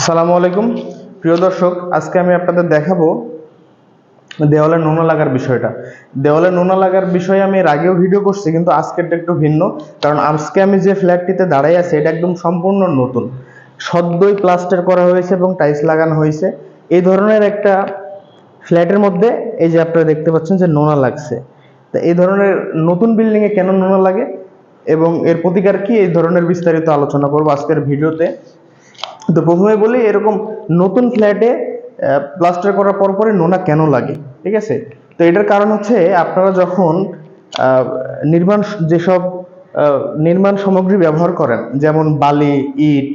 আসসালামু আলাইকুম। প্রিয় দর্শক, আজকে আমি আপনাদের দেখাবো দেওয়ালে নোনা লাগার বিষয়টা। দেওয়ালে নোনা লাগার বিষয়ে আমি এর আগেও ভিডিও করছি, কিন্তু আজকেরটা একটু ভিন্ন, কারণ আজকে আমি যে ফ্ল্যাটটিতে দাঁড়াই আছি, এটা একদম সম্পূর্ণ নতুন। সদ্যই প্লাস্টার করা হয়েছে এবং টাইলস লাগানো হয়েছে। এই ধরনের একটা ফ্ল্যাটের মধ্যে এই যে আপনারা দেখতে পাচ্ছেন যে নোনা লাগছে। তা এই ধরনের নতুন বিল্ডিংয়ে কেন নোনা লাগে এবং এর প্রতিকার কি, এই ধরনের বিস্তারিত আলোচনা করব আজকের ভিডিওতে তো প্রথমে বলি এরকম নতুন ফ্ল্যাটে প্লাস্টার করার পর পরে নোনা কেন লাগে, ঠিক আছে? তো এটার কারণ হচ্ছে আপনারা যখন নির্মাণ যেসব নির্মাণ সামগ্রী ব্যবহার করেন, যেমন বালি, ইট,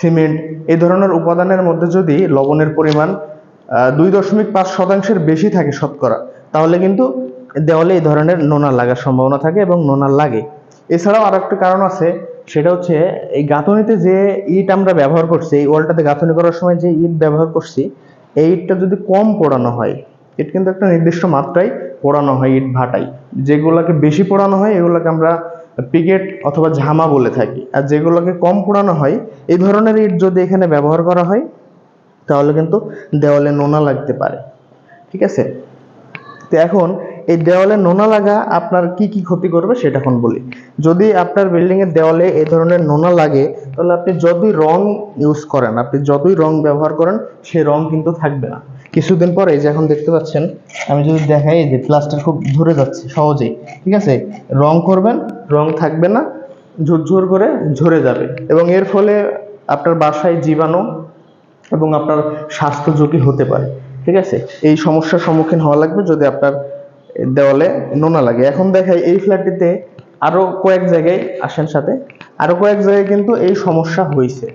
সিমেন্ট এই ধরনের উপাদানের মধ্যে যদি লবণের পরিমাণ দুই দশমিক পাঁচ শতাংশের বেশি থাকে শতকরা, তাহলে কিন্তু দেওয়ালে এই ধরনের নোনা লাগার সম্ভাবনা থাকে এবং নোনা লাগে। এছাড়াও আর একটা কারণ আছে সেটা হচ্ছে এই গাঁথনিতে যে ইট আমরা ব্যবহার করছি, এই ওয়ালটাতে গাঁথনি করার সময় যে ইট ব্যবহার করছি, এই ইটটা যদি কম পোড়ানো হয় ইট কিন্তু একটা নির্দিষ্ট মাত্রায় পোড়ানো হয় ইট ভাটাই যেগুলোকে বেশি পোড়ানো হয়, এগুলোকে আমরা পিকেট অথবা ঝামা বলে থাকি। আর যেগুলোকে কম পোড়ানো হয়, এই ধরনের ইট যদি এখানে ব্যবহার করা হয়, তাহলে কিন্তু দেওয়ালে নোনা লাগতে পারে। ঠিক আছে? তো এখন এই দেওয়ালে নোনা লাগা আপনার কি কি ক্ষতি করবে সেটা এখন বলি। যদি আপনার বিল্ডিং এর দেওয়ালে এই ধরনের নোনা লাগে, তাহলে আপনি যতই রং ইউজ করেন, আপনি যতই রং ব্যবহার করেন সেই রং কিন্তু থাকবে না। কিছুদিন পরে যে এখন দেখতে পাচ্ছেন, আমি যদি দেখাই যে প্লাস্টার খুব ধরে যাচ্ছে সহজেই, ঠিক আছে? রং করবেন, রং থাকবে না, ঝুরঝুর করে ঝরে যাবে। এবং এর ফলে আপনার বাসায় জীবাণু এবং আপনার স্বাস্থ্য ঝুঁকি হতে পারে, ঠিক আছে? এই সমস্যার সম্মুখীন হওয়া লাগবে যদি আপনার দেওয়ালে নোনা লাগে। এখন দেখাই এই ফ্ল্যাটটিতে আরও কয়েক জায়গায় আসেন সাথে। আরও কয়েক জায়গায় কিন্তু এই সমস্যা হয়েছে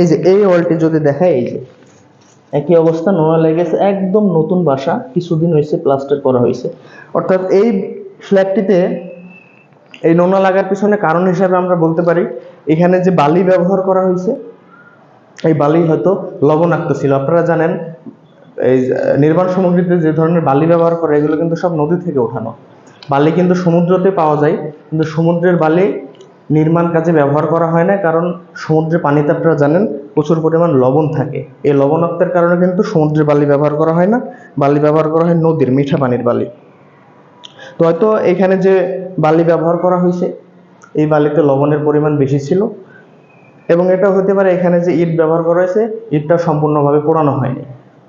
এই যে, এই ওয়ালটি যদি দেখাই, এই যে, একই অবস্থা, নোনা লেগেছে একদম নতুন বাসা, কিছুদিন হয়েছে প্লাস্টার করা হয়েছে অর্থাৎ এই ফ্ল্যাটটিতে এই নোনা লাগার পিছনে কারণ হিসাবে আমরা বলতে পারি, এখানে যে বালি ব্যবহার করা হয়েছে এই বালি হয়তো লবণাক্ত ছিল। আপনারা জানেন এই নির্মাণ সামগ্রীতে যে ধরনের বালি ব্যবহার করে, এগুলো কিন্তু সব নদী থেকে ওঠানো। বালি কিন্তু সমুদ্রতে পাওয়া যায়, কিন্তু সমুদ্রের বালি নির্মাণ কাজে ব্যবহার করা হয় না, কারণ সমুদ্রের পানিতে আপনারা জানেন, প্রচুর পরিমাণ লবণ থাকে। এই লবণাক্তের কারণে কিন্তু সমুদ্রের বালি ব্যবহার করা হয় না, বালি ব্যবহার করা হয় নদীর, মিঠা পানির বালি। তো হয়তো এখানে যে বালি ব্যবহার করা হয়েছে, এই বালিতে লবণের পরিমাণ বেশি ছিল। এবং এটা হতে পারে এখানে যে ইট ব্যবহার করা হয়েছে, ইটটা সম্পূর্ণভাবে পোড়ানো হয়নি।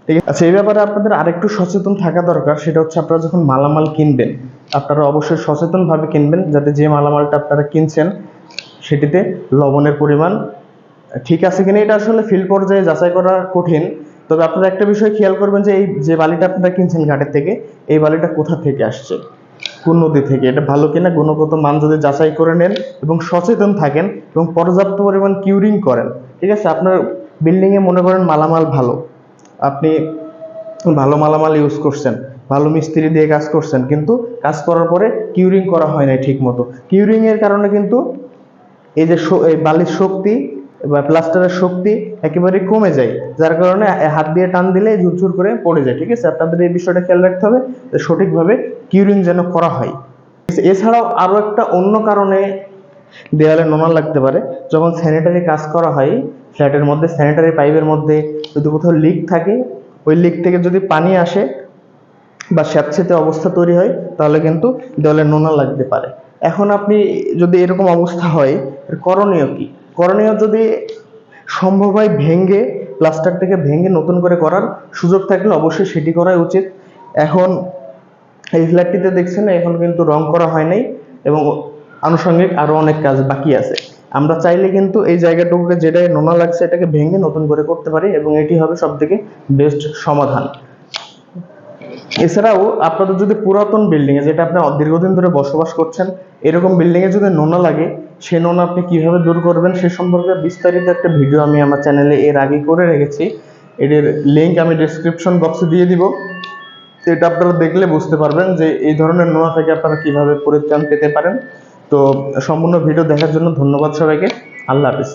ঠিক আছে? আচ্ছা এই ব্যাপারে আপনাদের আরেকটু সচেতন থাকা দরকার, সেটা হচ্ছে আপনারা যখন মালামাল কিনবেন, আপনারা অবশ্যই সচেতনভাবে কিনবেন যাতে যে মালামালটা আপনারা কিনছেন, সেটিতে লবণের পরিমাণ ঠিক আছে কিনা, এটা আসলে ফিল্ড পর্যায়ে যাচাই করা কঠিন। তবে আপনারা একটা বিষয় খেয়াল করবেন যে, এই যে বালিটা আপনারা কিনছেন ঘাটের থেকে, এই বালিটা কোথা থেকে আসছে? কোন নদী থেকে? এটা ভালো কিনা? গুণগত মান যদি যাচাই করে নেন এবং সচেতন থাকেন এবং পর্যাপ্ত পরিমাণ কিউরিং করেন, ঠিক আছে? আপনার বিল্ডিংয়ে মনে করেন মালামাল ভালো। আপনি ভালো মালামাল ইউজ করছেন, ভালো মিস্ত্রি দিয়ে কাজ করছেন, কিন্তু কাজ করার পরে কিউরিং করা হয় নাই ঠিক মতো কিউরিং এর কারণে কিন্তু এই যে এই বালির শক্তি বা প্লাস্টারের শক্তি একেবারে কমে যায়, যার কারণে হাত দিয়ে টান দিলে ঝুরঝুর করে পড়ে যায়, ঠিক আছে? আপনাদের এই বিষয়টা খেয়াল রাখতে হবে যে সঠিকভাবে কিউরিং যেন করা হয়। এছাড়াও আরও একটা অন্য কারণে দেওয়ালে নোনা লাগতে পারে। যখন স্যানিটারি কাজ করা হয়, ফ্ল্যাটের মধ্যে স্যানিটারি পাইপের মধ্যে যদি কোথাও লিক থাকে, ওই লিক থেকে যদি পানি আসে বা স্যাঁতসেঁতে অবস্থা তৈরি হয়, তাহলে কিন্তু দেওয়ালে নোনা লাগতে পারে। এখন আপনি যদি এরকম অবস্থা হয় করণীয় কি? করণীয় যদি সম্ভব হয় ভেঙে প্লাস্টারটাকে ভেঙে নতুন করে করার সুযোগ থাকলে অবশ্যই সেটি করাই উচিত। এখন এই ফ্ল্যাটটিতে দেখছেন, এখন কিন্তু রং করা হয় নাই এবং আনুষঙ্গিক আরও অনেক কাজ বাকি আছে। আমরা চাইলে কিন্তু এই জায়গাটুকুকে যেটাই নোনা লাগছে এটাকে ভেঙে নতুন করে করতে পারি এবং এটি হবে সব থেকে বেস্ট সমাধান। এছাড়াও আপনাদের যদি পুরাতন বিল্ডিং এ, যেটা আপনি দীর্ঘদিন ধরে বসবাস করছেন, এরকম বিল্ডিং এ যদি নোনা লাগে, সে নোনা আপনি কীভাবে দূর করবেন সে সম্পর্কে বিস্তারিত একটা ভিডিও আমি আমার চ্যানেলে এর আগে করে রেখেছি। এটির লিংক আমি ডেসক্রিপশন বক্সে দিয়ে দিব। এটা আপনারা দেখলে বুঝতে পারবেন যে এই ধরনের নোনা থেকে আপনারা কীভাবে পরিত্রাণ পেতে পারেন। তো সম্পূর্ণ ভিডিও দেখার জন্য ধন্যবাদ সবাইকে। আল্লাহ হাফিজ।